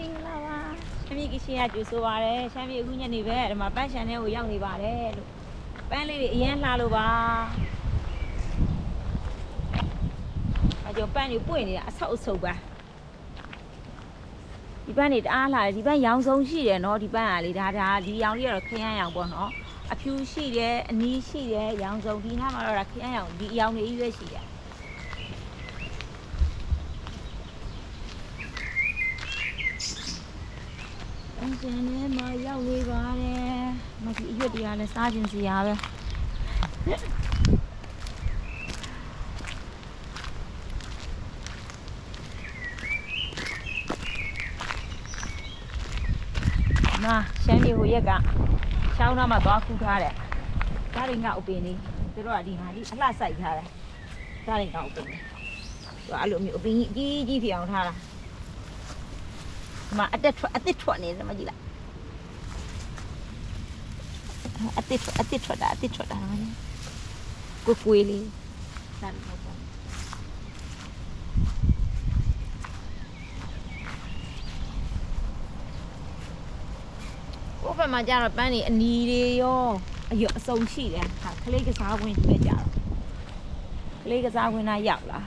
မင်္ဂလာပါရှမ်းပြည်ကရှင်ရကျူဆိုပါရယ်ရှမ်းပြည်အခုညနေပဲဒီမှာပန်းရှန်ထဲကိုရောက်နေပါတယ်လို့ပန်းလေးတွေအရင်လှလို့ပါအကြောပန်းတွေပွင့်နေတာအဆောက်အဆုပ်ပါဒီပန်းတွေတအားလှတယ်ဒီပန်းရောင်စုံရှိတယ်နော်ဒီပန်းကလေဒါဒါဒီရောင်လေးကတော့ခရမ်းရောင်ပေါ့နော်အဖြူရှိတယ်အနီးရှိတယ်ရောင်စုံဒီနားမှာတော့ဒါခရမ်းရောင်ဒီအရောင်တွေကြီးပဲရှိတယ် အင်းကျန်ထဲမှာရောက်နေပါတယ်။မကြီးအရွက်တရားလည်းစားခြင်းစီရပဲ။နာရှမ်းပြည်ဟိုရက်ကရှောင်းသားမှာသွားခူးထားတယ်။ဒါတွေငါအပင်လေးသူတို့ကဒီဟာဒီအလှဆိုင်ထားတယ်။ဒါတွေငါအပင်လေး။သူကအဲ့လိုမျိုးအပင်ကြီးကြီးကြီးဖြစ်အောင်ထားတာ။ ဒီမှာအတက်ထွက်အတစ်ထွက်နေတယ်မကြည့်လားအတစ်ထွက်အတစ်ထွက်တာအတစ်ထွက်တာနော်ကိုကွေးလေးဒါလည်းဟုတ်ပါဘုဖက်မှာကျတော့ပန်းနေအနီတွေရောအရအစုံရှိတယ်ဟာကလေးကစားဝင်ပဲကြတော့ကလေးကစားဝင်လာရောက်လာ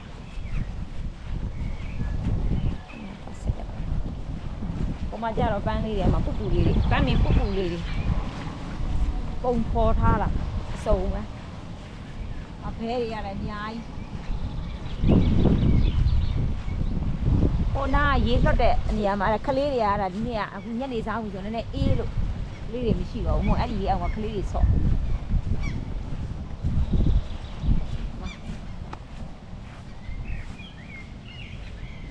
ဟို မှာကျတော့ပန်းလေးတွေမှာပုပ်ပူလေးတွေပန်းမင်းပုပ်ပူလေးတွေပုံဖော်ထားတာအစုံပဲအဖဲတွေရတယ်အများကြီးဟိုနာရေလွတ်တဲ့နေရာမှာအဲ့ဒါခလေးတွေရတာဒီနေ့ကအခုညနေစားဘူးဆိုတော့နည်းနည်းအေးလို့ကလေးတွေမရှိတော့ဘူးမို့အဲ့ဒီရေအောင်ကခလေးတွေဆော့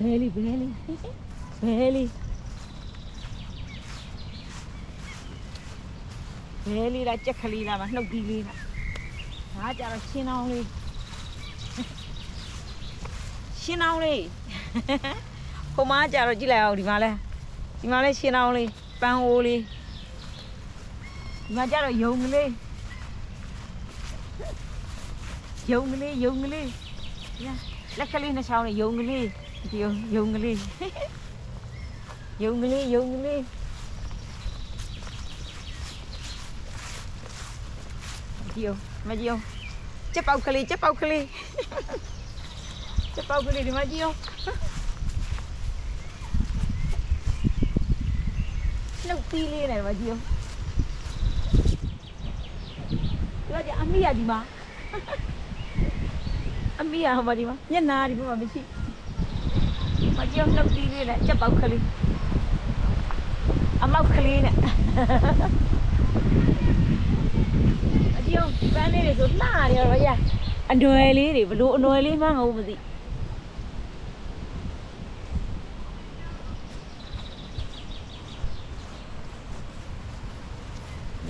ဘဲလီဘဲလီဘဲလီ ဘဲလေးလားကြက်ကလေးလားမနှုတ်သီးလေးလားဒါကြတော့ရှင်းအောင်လေးရှင်းအောင်လေးဟိုမှာကြတော့ကြည့်လိုက်အောင်ဒီမှာလဲဒီမှာလဲရှင်းအောင်လေးပန်းအိုးလေးဒီမှာကြတော့ယုံကလေးယုံကလေးယုံကလေးညာလက်ကလေးနှစ်ချောင်းလေးယုံကလေးဒီယုံယုံကလေးယုံကလေးယုံကလေး ကြည့်အောင်မကြည့်အောင်စက်ပေါက်ကလေးစက်ပေါက်ကလေးစက်ပေါက်ကလေးဒီမှာကြည့်အောင်နှုတ်သီးလေးနဲ့ဒီမှာကြည့်အောင်ဒီကကြအမေရဒီမှာအမေရဟိုမှာဒီမှာညနာဒီမှာမရှိမကြည့်အောင်နှုတ်သီးလေးနဲ့စက်ပေါက်ကလေးအမောက်ကလေးနဲ့ အကျုံပန်းလေးတွေဆိုလှနေတော့ရအနွယ်လေးတွေဘလို့အနွယ်လေးမှငုံမသိ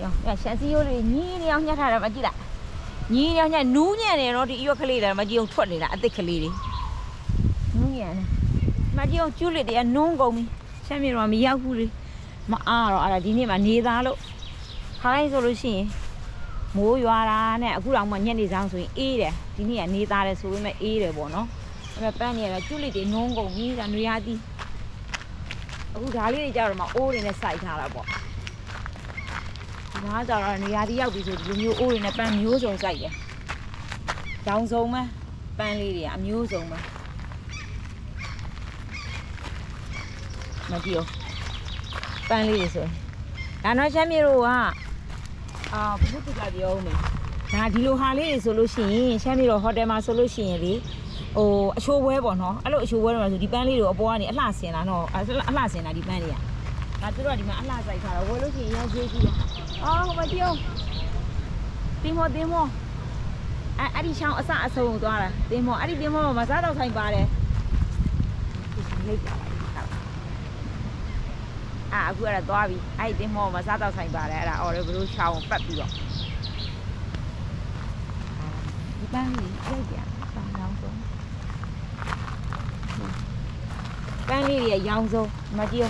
ရောရရှန်စီယိုတွေညီးနေအောင်ညှက်ထားတာမကြည့်လားညီးနေအောင်ညှက်နူးညံ့နေတော့ဒီအရွက်ကလေးတွေမကြည့်အောင်ထွက်နေတာအသစ်ကလေးတွေနူးညံ့နေမကြည့်အောင်ကျူးလက်တွေကနုံးကုန်ပြီရှမ်းမြေတော့မရောက်ဘူးလေမအားတော့အဲ့ဒါဒီနေ့မှနေသားလို့ ခိုင်းဆိုလို့ရှိရင်မိုးရွာတာနဲ့အခုတော့မှညနေဆောင်ဆိုရင်အေးတယ်ဒီနေ့ကနေသားတယ်ဆိုပေမဲ့အေးတယ်ပေါ့နော်အဲ့မဲ့ပန်းနေရတာကျွတ်လိတွေနုံးကုန်ပြီဒါနွေရာသီအခုဓာလေးတွေကြတော့မှအိုးတွေနဲ့စိုက်ထားတာပေါ့ဒီမှာကြတော့နွေရာသီရောက်ပြီဆိုဒီလိုမျိုးအိုးတွေနဲ့ပန်းမျိုးစုံစိုက်တယ်ရောင်စုံပဲပန်းလေးတွေကအမျိုးစုံပဲမကြည့်အောင်ပန်းလေးတွေဆိုရင်ဒါတော့ချမ်းမြေတို့က အာဘုသူကပြောဦးမယ်ဒါဒီလိုဟာလေးတွေဆိုလို့ရှိရင်ရှမ်းပြည်တော်ဟိုတယ်မှာဆိုလို့ရှိရင်လေဟိုအချိုးပွဲပေါ့နော်အဲ့လိုအချိုးပွဲတွေမှာဆိုဒီပန်းလေးတွေအပေါ်ကနေအလှဆင်တာနော်အလှအလှဆင်တာဒီပန်းတွေကဒါသူတို့ကဒီမှာအလှစိုက်ထားတော့ဝယ်လို့ရှိရင်ရောင်းသေးကြီးတယ်အော်ဟိုမကြည့်အောင်တင်းမောတင်းမောအဲ့အဲ့ဒီချောင်းအစအဆုံးကိုသွားတာတင်းမောအဲ့ဒီတင်းမောမှာစားတော့ဆိုင်ပါတယ်လိတ်ပါလား အာအခုအဲ့ဒါသွားပြီအဲ့ဒီတင်းမောမှာစားတော့ဆိုင်ပါတယ်အဲ့ဒါအော်လေဘလို့ချောင်းပတ်ပြီးတော့ဒီပန်းလေးကြိုက်ကြပန်းရောင်းဆုံးပန်းလေးရဲ့ရောင်းဆုံးမကြည့်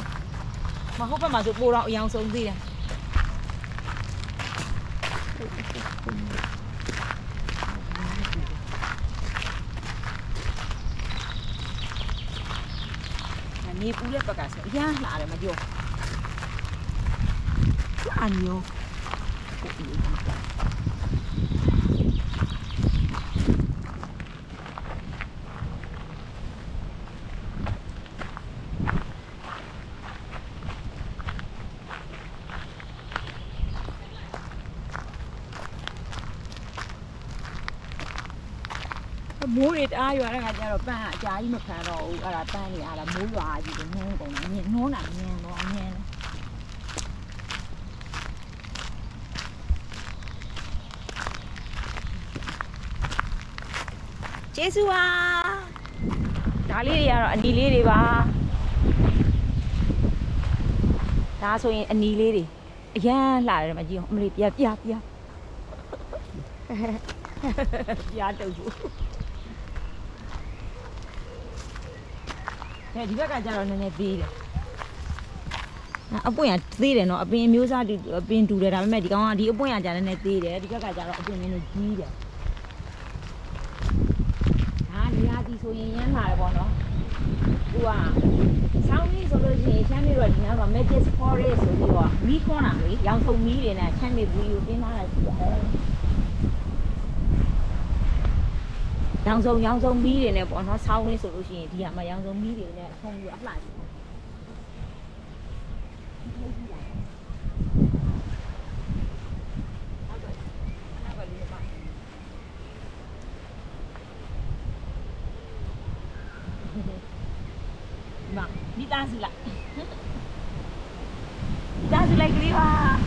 မဟုတ်ဘက်မှာဆိုပိုတော့အရောင်းဆုံးသေးတယ်နမြေပူတဲ့ဘက်ကဆိုအရမ်းလှတယ်မပြော အန်ယောကိုအေးပါမိုးတွေတအားရွာတဲ့ခါကျတော့ပန်းကအကြာကြီးမခံတော့ဘူးအဲ့ဒါပန်းတွေအားလားမိုးရွာ ကြီးကိုနှုံးကုန်တယ်ညနှုံးတာညံတော့ညံတယ်ကျေးဇူးပါဒါလေးတွေကတော့အနီလေးတွေပါဒါဆိုရင်အနီလေးတွေအရန်လှတယ်မကြည့်အောင်အမလေးပြပြပြပြတုပ်ဘူးအဲဒီဘက်ကကျတော့နည်းနည်းသေးတယ်။အပွင့်ကသေးတယ်နော်အပင်အမျိုးစားတူအပင်တူတယ်ဒါပေမဲ့ဒီကောင်ကဒီအပွင့်ကကျတော့နည်းနည်းသေးတယ်ဒီဘက်ကကျတော့အပင်မင်းတို့ကြီးတယ်။ ဒါနေရာဒီဆိုရင်ရမ်းလာတယ်ပေါ့နော်။သူကဆောင်းလေးဆိုလို့ရှိရင်ချမ်းမြေတော့ဒီနားမှာ Magic Forest ဆိုပြီးတော့မီးခွန်းတာလေရောင်စုံမီးတွေနဲ့ချမ်းမြေဘူးကိုတင်းထားတာရှိတယ်။ရောင်စုံရောင်စုံမီးတွေနဲ့ပေါ့နော်ဆောင်းလေးဆိုလို့ရှိရင်ဒီကမှာရောင်စုံမီးတွေနဲ့ဖုံးပြီးအလှကြီး ဒီမှာမိသားစု